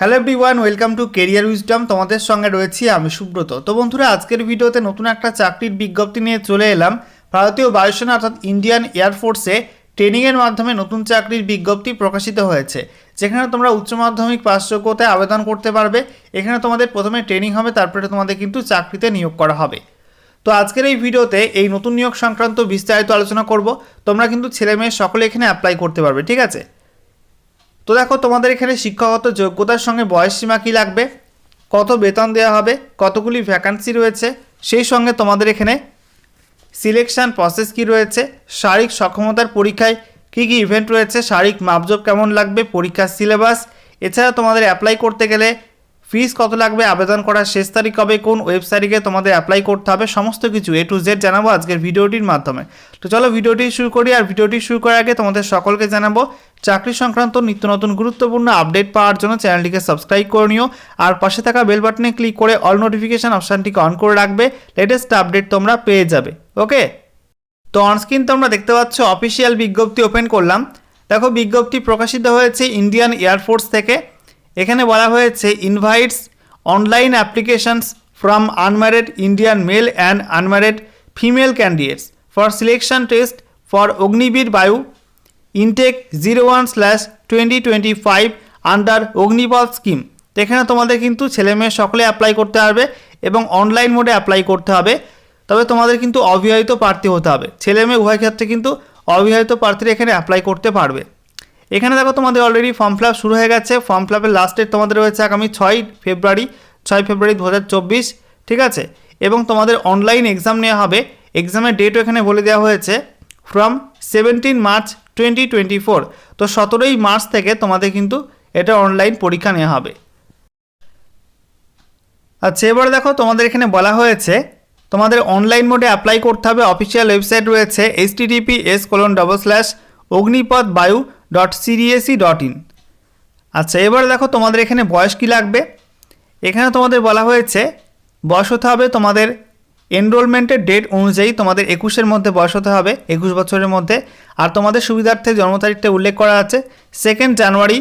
Hello everyone welcome to career wisdom তোমাদের সঙ্গে রয়েছি আমি সুব্রত। তো বন্ধুরা, আজকের ভিডিওতে নতুন একটা চাকরির বিজ্ঞপ্তি নিয়ে চলে এলাম। ভারতীয় বায়ুসেনা অর্থাৎ ইন্ডিয়ান এয়ারফোর্সে ট্রেনিংয়ের মাধ্যমে নতুন চাকরির বিজ্ঞপ্তি প্রকাশিত হয়েছে। যেখানে তোমরা উচ্চ মাধ্যমিক পাস যোগ্যতায় আবেদন করতে পারবে। এখানে তোমাদের প্রথমে ট্রেনিং হবে, তারপরে তোমাদের কিন্তু চাকরিতে নিয়োগ করা হবে। তো আজকের এই ভিডিওতে এই নতুন নিয়োগ সংক্রান্ত বিস্তারিত আলোচনা করব। তোমরা কিন্তু ছেলে মেয়ে সকলে এখানে অ্যাপ্লাই করতে পারবে, ঠিক আছে? তো দেখো, তোমাদের এখানে শিক্ষাগত যোগ্যতার সঙ্গে বয়স সীমা কী লাগবে? কত বেতন দেওয়া হবে? কতগুলি ভ্যাকান্সি রয়েছে? সেই সঙ্গে তোমাদের এখানে সিলেকশান প্রসেস কি রয়েছে? শারীরিক সক্ষমতার পরীক্ষায় কী কী ইভেন্ট রয়েছে? শারীরিক মাপজোক কেমন লাগবে? পরীক্ষার সিলেবাস এছাড়া তোমাদের অ্যাপ্লাই করতে গেলে ফিস কত লাগবে, আবেদন করার শেষ তারিখ কবে, কোন ওয়েবসাইটে তোমাদের অ্যাপ্লাই করতে হবে, সমস্ত কিছু এ টু জেড জানাব আজকের ভিডিওটির মাধ্যমে। তো চলো ভিডিওটি শুরু করি, আর ভিডিওটি শুরু করার আগে তোমাদের সকলকে জানাব, চাকরি সংক্রান্ত নিত্য নতুন গুরুত্বপূর্ণ আপডেট পাওয়ার জন্য চ্যানেলটিকে সাবস্ক্রাইব করে নিও, আর পাশে থাকা বেল বাটনে ক্লিক করে অল নোটিফিকেশান অপশানটিকে অন করে রাখবে লেটেস্ট আপডেট তোমরা পেয়ে যাবে ওকে তো অনস্ক্রিন তোমরা দেখতে পাচ্ছ অফিসিয়াল বিজ্ঞপ্তি ওপেন করলাম। দেখো বিজ্ঞপ্তি প্রকাশিত হয়েছে ইন্ডিয়ান এয়ারফোর্স থেকে। এখানে বলা হয়েছে invites online applications from unmarried Indian male and unmarried female candidates for selection test for Agniveer Vayu intake zero one slash twenty twenty five under Agnipath scheme এখানে তোমাদের কিন্তু ছেলে মেয়ে সকলে অ্যাপ্লাই করতে পারবে এবং অনলাইন মোডে অ্যাপ্লাই করতে হবে। তবে তোমাদের কিন্তু অবিবাহিত প্রার্থী হতে হবে। ছেলে মেয়ে উভয় ক্ষেত্রে কিন্তু অবিবাহিত প্রার্থীরা এখানে অ্যাপ্লাই করতে পারবে। এখানে দেখো তোমাদের অলরেডি ফর্ম ফিল শুরু হয়ে গেছে। ফর্ম ফিল আপের লাস্ট ডেট তোমাদের রয়েছে আগামী ছয় ফেব্রুয়ারি ছয় ফেব্রুয়ারি দু হাজার চব্বিশ, ঠিক আছে? এবং তোমাদের অনলাইন এক্সাম নেওয়া হবে। এক্সামের ডেটও এখানে বলে দেওয়া হয়েছে from seventeen March twenty twenty four তো সতেরোই মার্চ থেকে তোমাদের কিন্তু এটা অনলাইন পরীক্ষা নেওয়া হবে। আচ্ছা এবার দেখো তোমাদের এখানে বলা হয়েছে, তোমাদের অনলাইন মোডে অ্যাপ্লাই করতে হবে। অফিসিয়াল ওয়েবসাইট রয়েছে H TTP S colon double slash Agnipath Vayu dot CDAC dot in আচ্ছা এবার দেখো তোমাদের এখানে বয়স কী লাগবে? এখানে তোমাদের বলা হয়েছে, বয়স হতে হবে তোমাদের এনরোলমেন্টের ডেট অনুযায়ী তোমাদের একুশের মধ্যে বয়স হতে হবে, একুশ বছরের মধ্যে। আর তোমাদের সুবিধার্থে জন্ম তারিখটা উল্লেখ করা আছে সেকেন্ড জানুয়ারি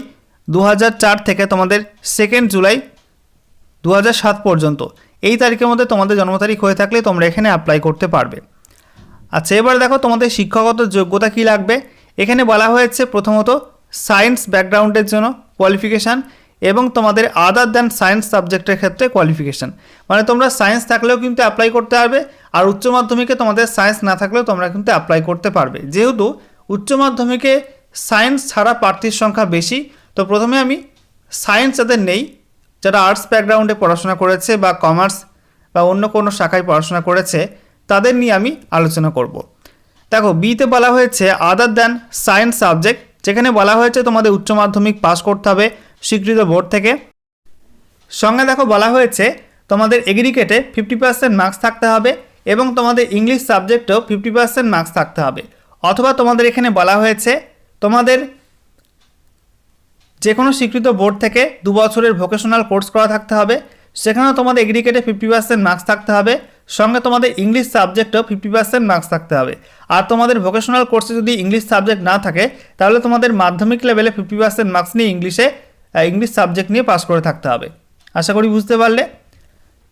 দু হাজার চার থেকে তোমাদের সেকেন্ড জুলাই দু পর্যন্ত। এই তারিখের মধ্যে তোমাদের জন্ম তারিখ হয়ে থাকলে তোমরা এখানে অ্যাপ্লাই করতে পারবে। আচ্ছা এবার দেখো তোমাদের শিক্ষাগত যোগ্যতা কী লাগবে? এখানে বলা হয়েছে প্রথমত সায়েন্স ব্যাকগ্রাউন্ডের জন্য কোয়ালিফিকেশান এবং তোমাদের আদার দ্যান সায়েন্স সাবজেক্টের ক্ষেত্রে কোয়ালিফিকেশান মানে তোমরা সায়েন্স থাকলেও কিন্তু অ্যাপ্লাই করতে পারবে, আর উচ্চ মাধ্যমিকে তোমাদের সায়েন্স না থাকলেও তোমরা কিন্তু অ্যাপ্লাই করতে পারবে। যেহেতু উচ্চ মাধ্যমিকে সায়েন্স ছাড়া প্রার্থীর সংখ্যা বেশি, তো প্রথমে আমি সায়েন্স যাদের নেই, যারা আর্টস ব্যাকগ্রাউন্ডে পড়াশোনা করেছে বা কমার্স বা অন্য কোনো শাখায় পড়াশোনা করেছে, তাদের নিয়ে আমি আলোচনা করব। দেখো বিতে বলা হয়েছে আদার দ্যান সায়েন্স সাবজেক্ট যেখানে বলা হয়েছে তোমাদের উচ্চ মাধ্যমিক পাস করতে হবে স্বীকৃত বোর্ড থেকে। সঙ্গে দেখো, বলা হয়েছে তোমাদের এগ্রিকেটে ফিফটি পার্সেন্ট মার্কস থাকতে হবে এবং তোমাদের ইংলিশ সাবজেক্টেও ফিফটি পার্সেন্ট মার্কস থাকতে হবে। অথবা তোমাদের এখানে বলা হয়েছে তোমাদের যে কোনো স্বীকৃত বোর্ড থেকে দু বছরের ভোকেশনাল কোর্স করা থাকতে হবে, সেখানেও তোমাদের এগ্রিকেটে ফিফটি পার্সেন্ট মার্কস থাকতে হবে। সঙ্গে তোমাদের ইংলিশ সাবজেক্টও ফিফটি পার্সেন্ট মার্কস থাকতে হবে। আর তোমাদের ভোকেশনাল কোর্সে যদি ইংলিশ সাবজেক্ট না থাকে, তাহলে তোমাদের মাধ্যমিক লেভেলে ফিফটি পার্সেন্ট মার্কস নিয়ে ইংলিশে ইংলিশ সাবজেক্ট নিয়ে পাস করে থাকতে হবে। আশা করি বুঝতে পারলে।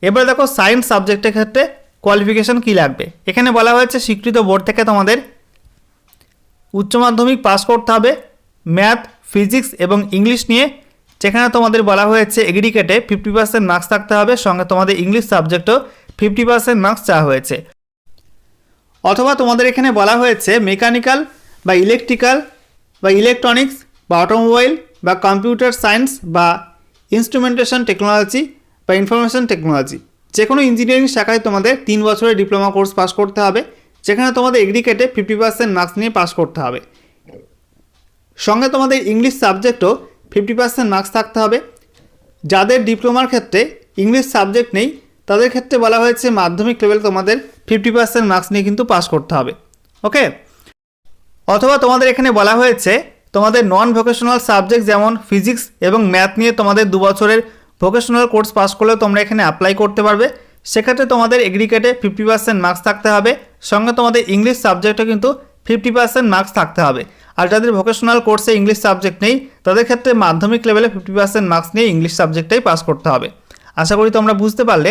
এবার দেখো সায়েন্স সাবজেক্টের ক্ষেত্রে কোয়ালিফিকেশন কী লাগবে? এখানে বলা হয়েছে স্বীকৃত বোর্ড থেকে তোমাদের উচ্চ মাধ্যমিক পাস করতে হবে ম্যাথ ফিজিক্স এবং ইংলিশ নিয়ে। যেখানে তোমাদের বলা হয়েছে এগ্রিকেটে ফিফটি পার্সেন্ট মার্কস থাকতে হবে, সঙ্গে তোমাদের ইংলিশ সাবজেক্টও ফিফটি পার্সেন্ট মার্কস চাওয়া হয়েছে। অথবা তোমাদের এখানে বলা হয়েছে মেকানিক্যাল বা ইলেকট্রিক্যাল বা ইলেকট্রনিক্স বা অটোমোবাইল বা কম্পিউটার সায়েন্স বা ইনস্ট্রুমেন্টেশন টেকনোলজি বা ইনফরমেশন টেকনোলজি। যে কোনো ইঞ্জিনিয়ারিং শাখায় তোমাদের তিন বছরের ডিপ্লোমা কোর্স পাস করতে হবে, যেখানে তোমাদের এগ্রিকেটে ফিফটি পার্সেন্ট মার্কস নিয়ে পাস করতে হবে। সঙ্গে তোমাদের ইংলিশ সাবজেক্টও ফিফটি পার্সেন্ট মার্কস থাকতে হবে। যাদের ডিপ্লোমার ক্ষেত্রে ইংলিশ সাবজেক্ট নেই তাদের ক্ষেত্রে বলা হয়েছে মাধ্যমিক লেভেল তোমাদের ফিফটি পার্সেন্ট মার্কস নিয়ে কিন্তু পাস করতে হবে ওকে অথবা তোমাদের এখানে বলা হয়েছে তোমাদের নন ভোকেশনাল সাবজেক্ট যেমন ফিজিক্স এবং ম্যাথ নিয়ে তোমাদের দু বছরের ভোকেশনাল কোর্স পাস করলেও তোমরা এখানে অ্যাপ্লাই করতে পারবে। সেক্ষেত্রে তোমাদের এগ্রিকেটে ফিফটি পার্সেন্ট মার্কস থাকতে হবে, সঙ্গে তোমাদের ইংলিশ সাবজেক্টও কিন্তু ফিফটি পার্সেন্ট মার্কস থাকতে হবে। আর যাদের ভোকেশনাল কোর্সে ইংলিশ সাবজেক্ট নেই, তাদের ক্ষেত্রে মাধ্যমিক লেভেলে ফিফটি পার্সেন্ট মার্কস নিয়ে ইংলিশ সাবজেক্টটাই পাস করতে হবে। আশা করি তোমরা বুঝতে পারলে।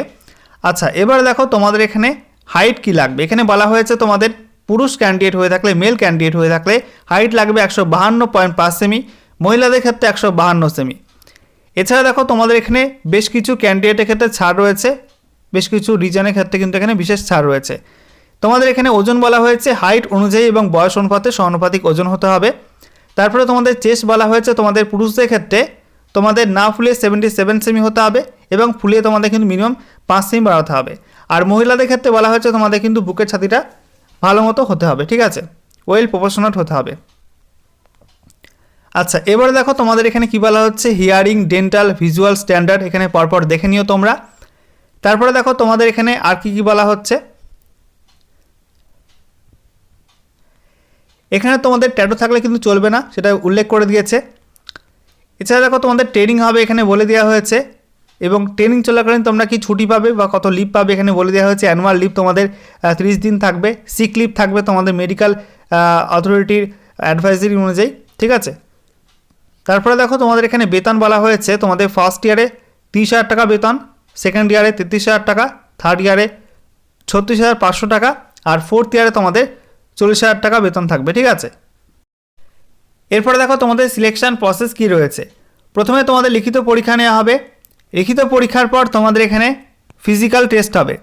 আচ্ছা এবার দেখো তোমাদের এখানে হাইট কি লাগবে? এখানে বলা হয়েছে তোমাদের পুরুষ ক্যান্ডিডেট হয়ে থাকলে মেল ক্যান্ডিডেট হয়ে থাকলে হাইট লাগবে একশো বাহান্ন পয়েন্ট পাঁচ সেমি মহিলাদের ক্ষেত্রে একশো বাহান্ন সেমি এছাড়া দেখো তোমাদের এখানে বেশ কিছু ক্যান্ডিডেটের ক্ষেত্রে ছাড় রয়েছে, বেশ কিছু রিজনের ক্ষেত্রে কিন্তু এখানে বিশেষ ছাড় রয়েছে। তোমাদের এখানে ওজন বলা হয়েছে হাইট অনুযায়ী এবং বয়স অনুপাতে সমানুপাতিক ওজন হতে হবে। তারপরে তোমাদের চেস্ট বলা হয়েছে তোমাদের পুরুষদের ক্ষেত্রে তোমাদের না ফুলে সেভেন্টি সেভেন সেমি হতে হবে এবং ফুলিয়ে তোমাদের কিন্তু মিনিমাম পাঁচ সেমি বাড়াতে হবে। আর মহিলাদের ক্ষেত্রে বলা হয়েছে তোমাদের কিন্তু বুকের ছাতিটা ভালো মতো হতে হবে, ঠিক আছে? ওয়েল প্রপোর্শনাল হতে হবে। আচ্ছা এবারে দেখো তোমাদের এখানে কি বলা হচ্ছে? হিয়ারিং ডেন্টাল ভিজুয়াল স্ট্যান্ডার্ড এখানে পরপর দেখে নিও তোমরা। তারপরে দেখো তোমাদের এখানে আর কি কি বলা হচ্ছে? এখানে তোমাদের ট্যাটু থাকলে কিন্তু চলবে না, সেটা উল্লেখ করে দিয়েছে। এছাড়া দেখো তোমাদের ট্রেনিং হবে এখানে বলে দেওয়া হয়েছে এবং ট্রেনিং চলাকালীন তোমরা কি ছুটি পাবে বা কত লিভ পাবে এখানে বলে দেওয়া হয়েছে। অ্যানুয়াল লিভ তোমাদের তিরিশ দিন থাকবে। সিক লিভ থাকবে তোমাদের মেডিকেল অথরিটির অ্যাডভাইজারি অনুযায়ী, ঠিক আছে? তারপরে দেখো তোমাদের এখানে বেতন বলা হয়েছে। তোমাদের ফার্স্ট ইয়ারে তিরিশ হাজার টাকা বেতন সেকেন্ড ইয়ারে তেত্রিশ হাজার টাকা থার্ড ইয়ারে ছত্রিশ হাজার পাঁচশো টাকা, আর ফোর্থ ইয়ারে তোমাদের চল্লিশ হাজার টাকা বেতন থাকবে, ঠিক আছে? এরপরে দেখো তোমাদের সিলেকশন প্রসেস কি রয়েছে। প্রথমে তোমাদের লিখিত পরীক্ষা নেওয়া হবে। লিখিত পরীক্ষার পর তোমাদের এখানে ফিজিক্যাল টেস্ট হবে।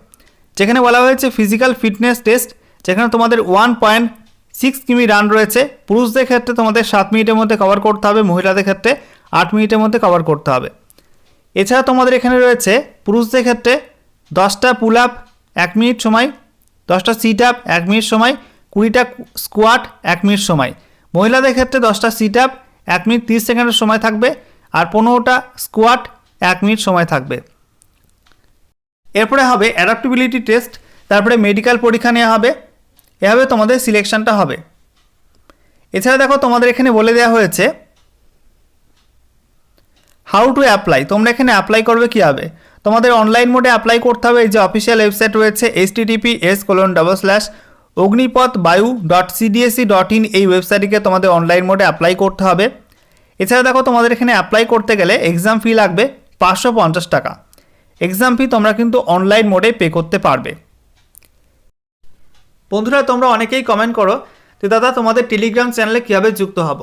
যেখানে বলা হয়েছে ফিজিক্যাল ফিটনেস টেস্ট যেখানে তোমাদের one point six km run রয়েছে। পুরুষদের ক্ষেত্রে তোমাদের সাত মিনিটের মধ্যে কভার করতে হবে, মহিলাদের ক্ষেত্রে আট মিনিটের মধ্যে কভার করতে হবে। এছাড়া তোমাদের এখানে রয়েছে পুরুষদের ক্ষেত্রে দশটা পুল আপ এক মিনিট সময়, দশটা সিট আপ এক মিনিট সময়, কুড়িটা স্কোয়াট এক মিনিট সময়। মহিলাদের ক্ষেত্রে দশটা সিট আপ এক মিনিট তিরিশ সেকেন্ডের সময় থাকবে আর পনেরোটা স্কোয়াট এক মিনিট সময় থাকবে। এরপরে হবে অ্যাডাপ্টিবিলিটি টেস্ট তারপরে মেডিকেল পরীক্ষা নেওয়া হবে, এভাবে তোমাদের সিলেকশনটা হবে। এছাড়া দেখো তোমাদের এখানে বলে দেওয়া হয়েছে হাউ টু অ্যাপ্লাই তোমরা এখানে অ্যাপ্লাই করবে কীভাবে? তোমাদের অনলাইন মোডে অ্যাপ্লাই করতে হবে, এই যে অফিসিয়াল ওয়েবসাইট রয়েছে H TTP S colon double slash Agnipath Vayu dot CDAC dot in এই ওয়েবসাইটটিকে তোমাদের অনলাইন মোডে অ্যাপ্লাই করতে হবে। এছাড়া দেখো তোমাদের এখানে অ্যাপ্লাই করতে গেলে এক্সাম ফি লাগবে পাঁচশো পঞ্চাশ টাকা। এক্সাম ফি তোমরা কিন্তু অনলাইন মোডে পে করতে পারবে। বন্ধুরা, তোমরা অনেকেই কমেন্ট করো যে, দাদা, তোমাদের টেলিগ্রাম চ্যানেলে কীভাবে যুক্ত হব?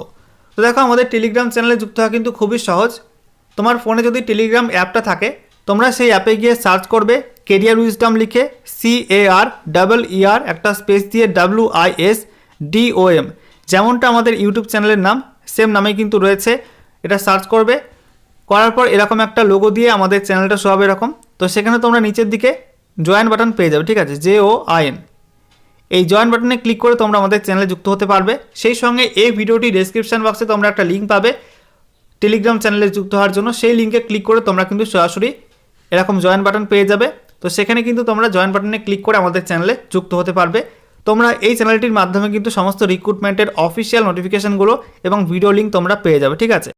তো দেখো, আমাদের টেলিগ্রাম চ্যানেলে যুক্ত হওয়া কিন্তু খুবই সহজ। তোমার ফোনে যদি টেলিগ্রাম অ্যাপটা থাকে, তোমরা সেই অ্যাপে গিয়ে সার্চ করবে। কেরিয়ার উইজডম লিখে C A R double E R একটা স্পেস দিয়ে W I S D O M যেমনটা আমাদের ইউটিউব চ্যানেলের নাম সেম নামেই কিন্তু রয়েছে। এটা সার্চ করবে। করার পর এরকম একটা লোগো দিয়ে আমাদের চ্যানেলটা শো হবে এরকম। তো সেখানে তোমরা নিচের দিকে জয়েন বাটন পেয়ে যাবে, ঠিক আছে? জে ও আই এন এই জয়েন বাটনে ক্লিক করে তোমরা আমাদের চ্যানেলে যুক্ত হতে পারবে। সেই সঙ্গে এই ভিডিওটি ডেসক্রিপশন বক্সে তোমরা একটা লিঙ্ক পাবে টেলিগ্রাম চ্যানেলে যুক্ত হওয়ার জন্য। সেই লিঙ্কে ক্লিক করে তোমরা কিন্তু সরাসরি এরকম জয়েন বাটন পেয়ে যাবে। তো সেখানে কিন্তু তোমরা জয়েন বাটনে ক্লিক করে আমাদের চ্যানেলে যুক্ত হতে পারবে। তোমরা এই চ্যানেলটির মাধ্যমে কিন্তু সমস্ত রিক্রুটমেন্টের অফিসিয়াল নোটিফিকেশনগুলো এবং ভিডিও লিঙ্ক তোমরা পেয়ে যাবে, ঠিক আছে?